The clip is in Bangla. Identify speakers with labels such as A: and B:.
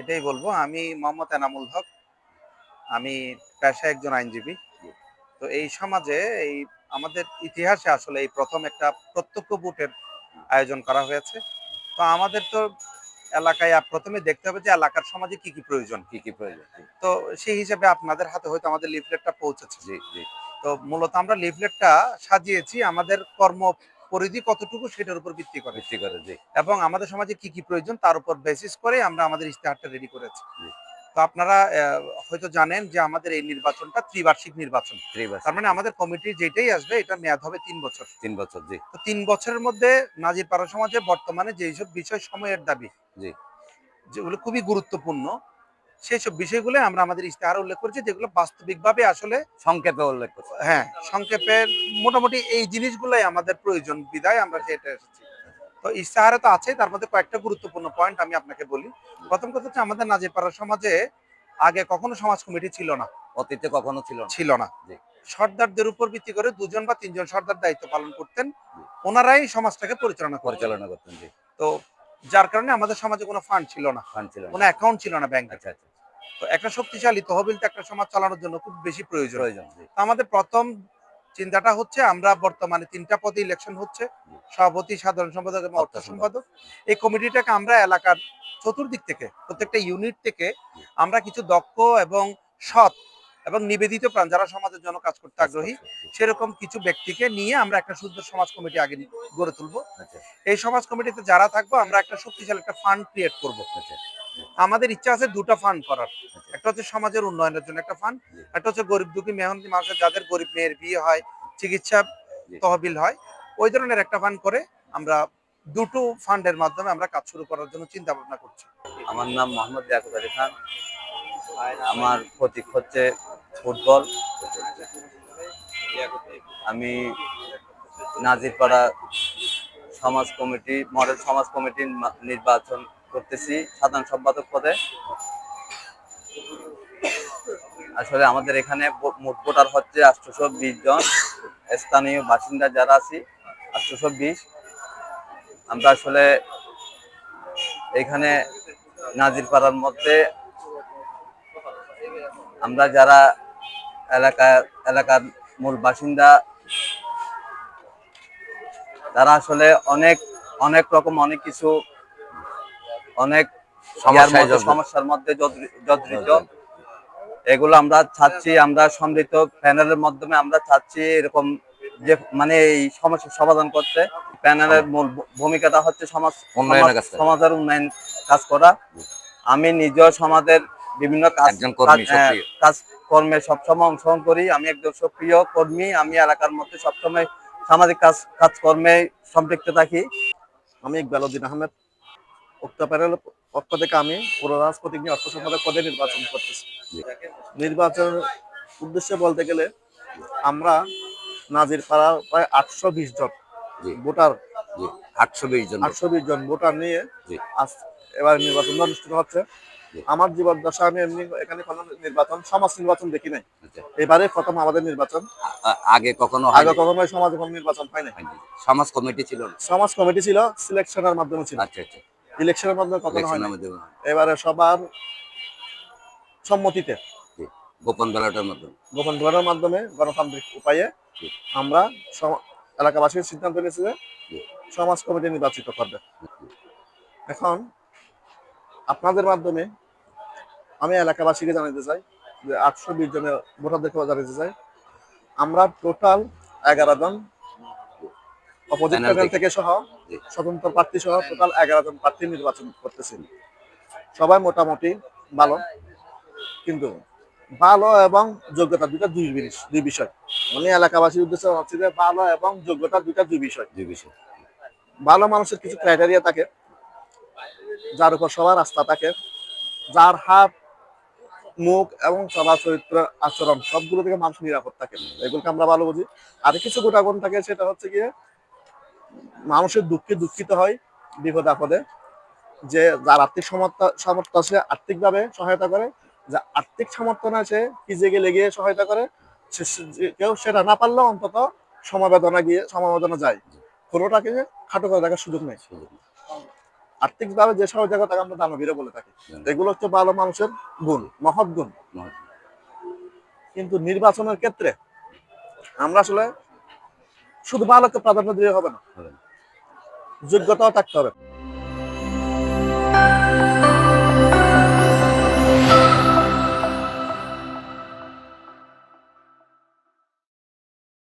A: এটাই বলব আমি মোহাম্মদ এনামুল হক আমি পেশায় একজন আইনজীবী। তো এই সমাজে এই আমাদের ইতিহাসে আসলে এই প্রথম একটা প্রত্যক্ষ ভোটের আয়োজন করা হয়েছে। তো আমাদের তো এলাকায় প্রথমে দেখতে হবে যে এলাকার সমাজে কি কি প্রয়োজন।
B: কি কি প্রয়োজন
A: তো সেই হিসাবে আপনাদের হাতে হয়তো আমাদের লিফলেটটা পৌঁছেছে।
B: জি জি।
A: তো মূলত আমরা লিফলেটটা সাজিয়েছি আমাদের কর্ম পরিধি কতটুকু সেটার উপর ভিত্তি করে।
B: ভিত্তি করে জি।
A: এবং আমাদের সমাজে কি কি প্রয়োজন তার উপর বেসিস করে আমরা আমাদের ইস্তেহারটা রেডি করেছি। তো আপনারা হয়তো জানেন যে আমাদের এই নির্বাচনটা ত্রিবার্ষিক নির্বাচন। তার মানে আমাদের কমিটি যেটাই আসবে এটা মেয়াদ হবে তিন বছর।
B: তিন বছর জি।
A: তো তিন বছরের মধ্যে নাজির নাজিরপাড়া সমাজে বর্তমানে যেসব বিষয় সময়ের দাবি
B: জি।
A: যেগুলো খুবই গুরুত্বপূর্ণ সেই সব বিষয়গুলো আমরা আমাদের ইস্তেহার উল্লেখ করেছি যেগুলো বাস্তবিকভাবে আসলে
B: সংক্ষেপে উল্লেখ করছে।
A: হ্যাঁ সংক্ষেপে মোটামুটি এই জিনিসগুলাই আমাদের প্রয়োজন বিদায় আমরা সেটা এসেছি। তো ইস্তাহারে তো আছে তার মধ্যে কয়েকটা গুরুত্বপূর্ণ পয়েন্ট আমি আপনাকে বলি। প্রথম কথা হচ্ছে আমাদের নাজিরপাড়া সমাজে আগে কখনো সমাজ কমিটি ছিল না।
B: অতীতে কখনো ছিল না।
A: ছিল না। সর্দারদের উপর ভিত্তি করে দুজন বা তিনজন সর্দার দায়িত্ব পালন করতেন ওনারাই সমাজটাকে পরিচালনা
B: পরিচালনা করতেন
A: তো যার কারণে আমাদের সমাজে কোনো ফান্ড ছিল না।
B: ফান্ড ছিল না।
A: কোনো অ্যাকাউন্ট ছিল না ব্যাংকে
B: আচ্ছা আচ্ছা।
A: তো একটা শক্তিশালী তহবিল তো একটা সমাজ চালানোর জন্য খুব বেশি প্রয়োজন।
B: প্রয়োজন
A: আমাদের প্রথম চিন্তাটা হচ্ছে আমরা বর্তমানে তিনটা পদে ইলেকশন হচ্ছে। সভাপতি সাধারণ সম্পাদক এবং অর্থ সম্পাদক। এই কমিটিটাকে আমরা এলাকার চতুর্দিক থেকে প্রত্যেকটা ইউনিট থেকে আমরা কিছু দক্ষ এবং সৎ এবং নিবেদিত প্রাণ যারা সমাজের জন্য কাজ করতে আগ্রহী সেরকম কিছু ব্যক্তিকে নিয়ে আমরা একটা সুন্দর সমাজ কমিটি আগে গড়ে তুলবো।
B: আচ্ছা।
A: এই সমাজ কমিটিতে যারা থাকব আমরা একটা শক্তিশালী একটা ফান্ড ক্রিয়েট করব।
B: আচ্ছা।
A: আমাদের ইচ্ছা আছে দুটো ফান্ড করার। একটা হচ্ছে সমাজের উন্নয়নের জন্য একটা ফান্ড একটা হচ্ছে গরিব দুঃখী মেহনতি মানুষের যাদের গরিব মেয়ের বিয়ে হয় চিকিৎসা তহবিল হয় ওই ধরনের একটা ফান্ড করে আমরা দুটো ফান্ডের মাধ্যমে আমরা কাজ শুরু করার জন্য চিন্তা ভাবনা করছি।
B: আমার নাম মোহাম্মদ ইয়াকুব আলী খান। আমার প্রতীক হচ্ছে ফুটবল। আমি নাজিরপাড়া সমাজ কমিটি মডেল সমাজ কমিটির নির্বাচন করতেছি, সাধারণ সম্পাদক পদে। আসলে আমাদের এখানে মোট ভোটার হচ্ছে আটশোশো বিশ জন। স্থানীয় বাসিন্দা যারা আছি, আটশোশো বিশ। আমরা আসলে এখানে নাজিরপাড়ার মধ্যে আমরা যারা এলাকা, এলাকার মূল বাসিন্দা, তারা আসলে অনেক অনেক রকম অনেক কিছু অনেক। সমস্যার মধ্যে জর্জরিত এগুলো আমরা চাচ্ছি আমরা সমৃদ্ধ প্যানেলের মাধ্যমে আমরা চাচ্ছি এরকম যে মানে এই সমস্যার সমাধান করতে। প্যানেলের মূল ভূমিকাটা হচ্ছে সমাজ। সমাজের উন্নয়ন কাজ করা। আমি নিজেও সমাজের বিভিন্ন কাজ হ্যাঁ। কাজ কর্মে সবসময় অংশগ্রহণ করি। আমি একজন সক্রিয় কর্মী। আমি এলাকার মধ্যে সবসময় সামাজিক কাজ কাজকর্মে সম্পৃক্ত থাকি।
C: আমি ইকবাল উদ্দিন আহমেদ। উক্ত প্যানেলের পক্ষ থেকে আমি পুরো রাজপ্রতীক নিয়ে অর্থ সম্পাদক পদে নির্বাচন করতেছি। নির্বাচনের উদ্দেশ্যে বলতে গেলে আমরা নাজির পাড়ার প্রায় আটশো বিশ জন ভোটার
D: আটশো বিশ জন
C: আটশো বিশ জন ভোটার নিয়ে আজ এবার নির্বাচন অনুষ্ঠিত হচ্ছে। আমার জীবন দশা আমি এমনি এখানে কোনো নির্বাচন সমাজ নির্বাচন দেখি নাই।
D: আচ্ছা।
C: এবারে প্রথম আমাদের নির্বাচন।
D: আগে কখনো
C: আগে কখনো সমাজ কোনো নির্বাচন হয়
D: হয়নি। সমাজ কমিটি ছিল?
C: সমাজ কমিটি ছিল সিলেকশনের মাধ্যমে ছিল।
D: আচ্ছা আচ্ছা।
C: ইলেকশনের মাধ্যমে কখনো হয়।
D: মধ্যে
C: এবারে সবার সম্মতিতে।
D: গোপন ব্যালটের মাধ্যমে।
C: গোপন ভোটের মাধ্যমে গণতান্ত্রিক উপায়ে আমরা এলাকাবাসীর সিদ্ধান্ত নিয়েছে যে সমাজ কমিটি নির্বাচিত করবে। এখন আপনাদের মাধ্যমে আমি এলাকাবাসীকে জানাতে চাই যে আটশো বিশ জনের ভোটারদেরকে জানাতে চাই। আমরা টোটাল এগারো জন অপোজিট প্যানেল
D: থেকে।
C: সহ স্বতন্ত্র প্রার্থী সহ টোটাল এগারো জন প্রার্থী নির্বাচন করতেছি সবাই মোটামুটি ভালো কিন্তু ভালো এবং যোগ্যতা দুইটা দুই জিনিস দুই বিষয়। মানে এলাকাবাসীর উদ্দেশ্যে হচ্ছে যে ভালো এবং যোগ্যতা দুইটা দুই বিষয়।
D: দুই বিষয়।
C: ভালো মানুষের কিছু ক্রাইটেরিয়া থাকে যার উপর সবার আস্থা থাকে যার হাত মুখ এবং চলা চরিত্র আচরণ সবগুলো থেকে মানুষ নিরাপদ থাকে। এগুলোকে আমরা ভালো বুঝি। আর কিছু গুণাগুণ থাকে সেটা হচ্ছে গিয়ে মানুষের দুঃখে দুঃখিত হয় বিপদ আপদে যে যার আর্থিক সামর্থ্য সামর্থ্য আছে আর্থিকভাবে সহায়তা করে যা আর্থিক সামর্থ্য না আছে কি জেগে লেগে সহায়তা করে সে- সে- কেউ সেটা না পারলেও অন্তত সমবেদনা গিয়ে সমবেদনা যায় কোনোটাকে খাটো করে দেখার সুযোগ নেই। আর্থিকভাবে যে সহযোগিতাকে আমরা দানবীরা বলে থাকি। এগুলো হচ্ছে ভালো মানুষের গুণ মহৎ গুণ কিন্তু নির্বাচনের ক্ষেত্রে আমরা আসলে শুধু ভালোকে প্রাধান্য দিয়ে হবে না
D: হবে না।
C: যোগ্যতাও থাকতে হবে